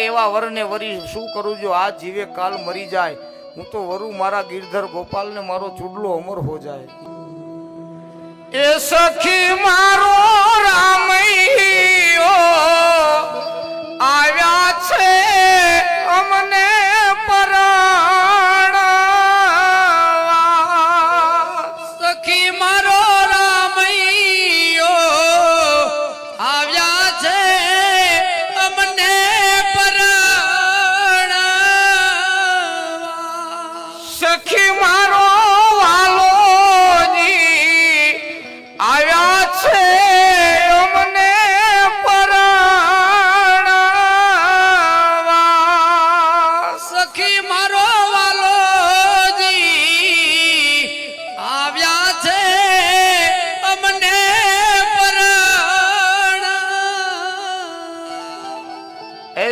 કે એવા વરને વરી શું કરું જો? આ જીવે કાલ મરી જાય. હું તો વરુ મારા ગિરધર ગોપાલને મારો ચૂડલો અમર હો જાય. એ સખી મારો રામૈયો, આવ્યા છે અમને પરાણ સખી મારો સખી મારો વાલો આવ્યા છે અમને પરાણાવા આવ્યા છે અમને પરાણા એ